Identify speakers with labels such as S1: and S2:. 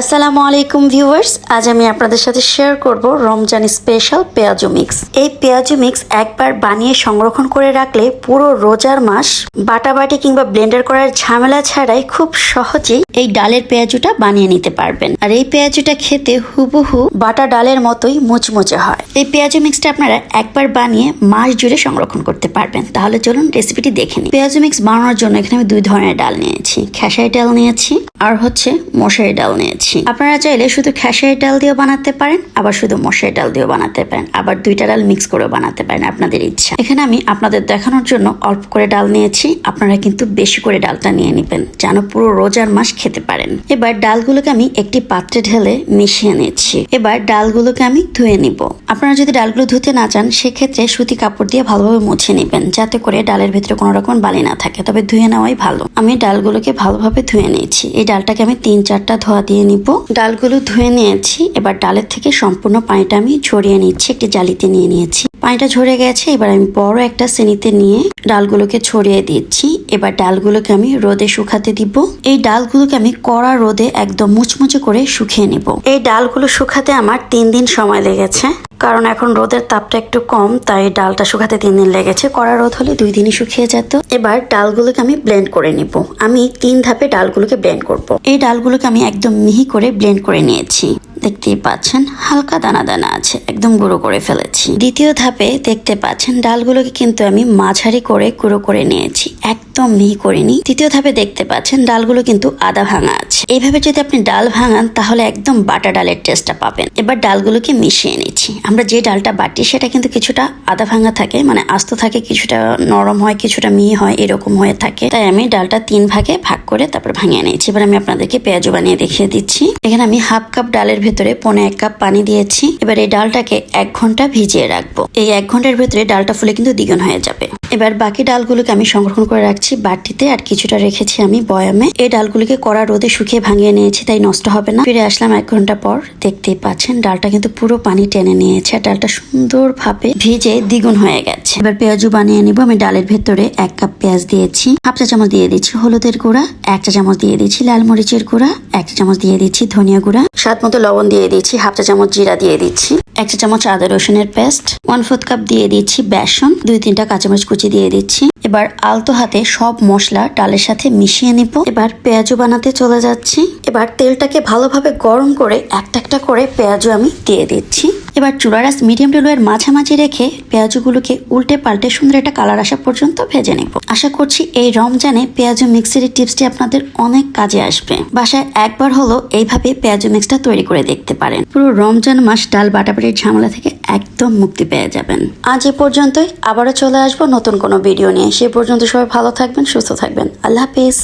S1: আসসালামু আলাইকুম ভিউয়ার্স, আজ আমি আপনাদের সাথে শেয়ার করব রমজান স্পেশাল পেঁয়াজু মিক্স এই পেঁয়াজু মিক্স একবার বানিয়ে সংরক্ষণ করে রাখলে পুরো রোজার মাস বাটাবাটি কিংবা ব্লেন্ডার করার ঝামেলা ছাড়াই খুব সহজেই এই ডালের পেঁয়াজুটা বানিয়ে নিতে পারবেন। আর এই পেঁয়াজুটা খেতে হুবহু বাটা ডালের মতোই মুচমুচে হয়। এই পেঁয়াজু মিক্সটা আপনারা একবার বানিয়ে মাস জুড়ে সংরক্ষণ করতে পারবেন। তাহলে চলুন রেসিপিটি দেখে নিই। পেঁয়াজু মিক্স বানানোর জন্য এখানে আমি দুই ধরনের ডাল নিয়েছি। খেসারি ডাল নিয়েছি আর হচ্ছে মশারি ডাল নিয়েছি। আপনারা চাইলে শুধু খেসারি ডাল দিয়েও বানাতে পারেন, আবার শুধু মশারি ডাল দিয়েও বানাতে পারেন, আবার দুইটা ডাল মিক্স করেও বানাতে পারেন আপনাদের ইচ্ছা। এখানে আমি আপনাদের দেখানোর জন্য অল্প করে ডাল নিয়েছি, আপনারা কিন্তু বেশি করে ডালটা নিয়ে নেবেন, যেন পুরো রোজার মাস খেতে পারেন। এবার ডালগুলোকে আমি একটি পাত্রে ঢেলে মিশিয়ে নিচ্ছি। এবার ডালগুলোকে আমি ধুয়ে নিব। আপনারা যদি ডালগুলো ধুতে না চান, সেক্ষেত্রে সুতি কাপড় দিয়ে ভালোভাবে মুছে নেবেন, যাতে করে ডালের ভিতরে কোনো রকম বালি না থাকে। তবে ধুয়ে নেওয়াই ভালো। আমি ডালগুলোকে ভালোভাবে ধুয়ে নিয়েছি। এই ডালটাকে আমি তিন চারটা ধোয়া দিয়ে নিব। ডালগুলো ধুয়ে নিয়েছি। এবার ডালের থেকে সম্পূর্ণ পানিটা আমি ঝরিয়ে নিচ্ছি, একটি জালিতে নিয়ে নিয়েছি। পানিটা ঝরে গেছে, এবার আমি বড় একটা শ্রেণীতে নিয়ে ডালগুলোকে ছড়িয়ে দিচ্ছি। এবার ডালগুলোকে আমি রোদে শুকাতে দিব। এই ডালগুলোকে আমি কড়া রোদে একদম মুচমুচে করে শুকিয়ে নিব। এই ডালগুলো শুকাতে আমার তিন দিন সময় লেগেছে। কারণ এখন রোদের তাপটা একটু কম, তাই ডালটা শুকাতে তিন দিন লেগেছে। কড়া রোদ হলে দুই দিনই শুকিয়ে যেত। এবার ডালগুলোকে আমি ব্লেন্ড করে নিব। আমি তিন ধাপে ডালগুলোকে ব্লেন্ড করব। এই ডালগুলোকে আমি একদম মিহি করে ব্লেন্ড করে নিয়েছি। দেখতেই পাচ্ছেন, হালকা দানা দানা আছে, একদম গুঁড়ো করে ফেলেছি। দ্বিতীয় ধাপে দেখতে পাচ্ছেন, ডালগুলোকে কিন্তু আমি মাঝারি করে গুঁড়ো করে নিয়েছি, একদম মিহি করিনি। তৃতীয় ধাপে দেখতে পাচ্ছেন, ডালগুলো কিন্তু আদা ভাঙা আছে। এইভাবে যদি আপনি ডাল ভাঙান, তাহলে একদম বাটা ডালের টেস্টটা পাবেন। এবার ডালগুলোকে মিশিয়ে নিচ্ছি। আমরা যে ডালটা বাটি, সেটা কিন্তু কিছুটা আদা ভাঙা থাকে মানে আস্ত থাকে, কিছুটা নরম হয়, কিছুটা মিহি হয়, এরকম হয়ে থাকে। তাই আমি ডালটা তিন ভাগে ভাগ করে তারপর ভাঙিয়ে নিয়েছি। এবার আমি আপনাদেরকে পেঁয়াজু বানিয়ে দেখিয়ে দিচ্ছি। এখানে আমি হাফ কাপ ডালের ভেতরে পনে এক কাপ পানি দিয়েছি। এবার এই ডালটাকে এক ঘণ্টা ভিজিয়ে রাখব। এই এক ঘণ্টার ভেতরে ডালটা ফুলে কিন্তু দ্বিগুণ হয়ে যাবে। এবার বাকি ডালগুলোকে আমি সংরক্ষণ করে রাখছি বাটিতে, আর কিছুটা রেখেছি আমি বয়ামে। এই ডালগুলোকে কড়া রোদে শুকিয়ে ভাঙিয়ে নিয়েছি, তাই নষ্ট হবে না। ফিরে আসলাম এক ঘণ্টা পর। দেখতেই পাচ্ছেন, ডালটা কিন্তু পুরো পানি টেনে নিয়েছে, আর ডালটা সুন্দরভাবে ভিজে দ্বিগুণ হয়ে গেছে। এবার পেঁয়াজু বানিয়ে নিব। আমি ডালের ভেতরে এক কাপ পেঁয়াজ দিয়েছি, হাফ চা চামচ দিয়ে দিচ্ছি হলুদের গুঁড়া, এক চা চামচ দিয়ে দিচ্ছি লাল মরিচের গুঁড়া, এক চা চামচ দিয়ে দিচ্ছি ধনিয়া গুঁড়া। স্বাদ মতো লবণ দিয়ে দিচ্ছি, হাফ চা চামচ জিরা দিয়ে দিচ্ছি, এক চা চামচ আদা রসুনের পেস্ট ওয়ান ফোর্থ কাপ দিয়ে দিচ্ছি বেসন, দুই তিনটা কাঁচামরিচ কুচি দিয়ে দিচ্ছি। এবার আলতো হাতে সব মশলা ডালের সাথে মিশিয়ে নিব। এবার পেঁয়াজও বানাতে চলে যাচ্ছি। এবার তেলটাকে ভালোভাবে গরম করে একটা একটা করে পেঁয়াজও আমি দিয়ে দিচ্ছি। এবার চুলারাস মিডিয়াম টু এর মাঝামাঝি রেখে পেঁয়াজুগুলোকে উল্টে পাল্টে সুন্দর একটা কালার আসা পর্যন্ত ভেজে নেব। আশা করছি এই রমজানে পেঁয়াজু মিক্সের টিপসটি আপনাদের অনেক কাজে আসবে। বাসায় একবার হলো এইভাবে পেঁয়াজু মিক্সটা তৈরি করে দেখতে পারেন। পুরো রমজান মাস ডাল বাটাবাটির ঝামেলা থেকে একদম মুক্তি পেয়ে যাবেন। আজ এ পর্যন্তই। আবারও চলে আসব নতুন কোনো ভিডিও নিয়ে। সে পর্যন্ত সবাই ভালো থাকবেন, সুস্থ থাকবেন। আল্লাহ হাফিজ।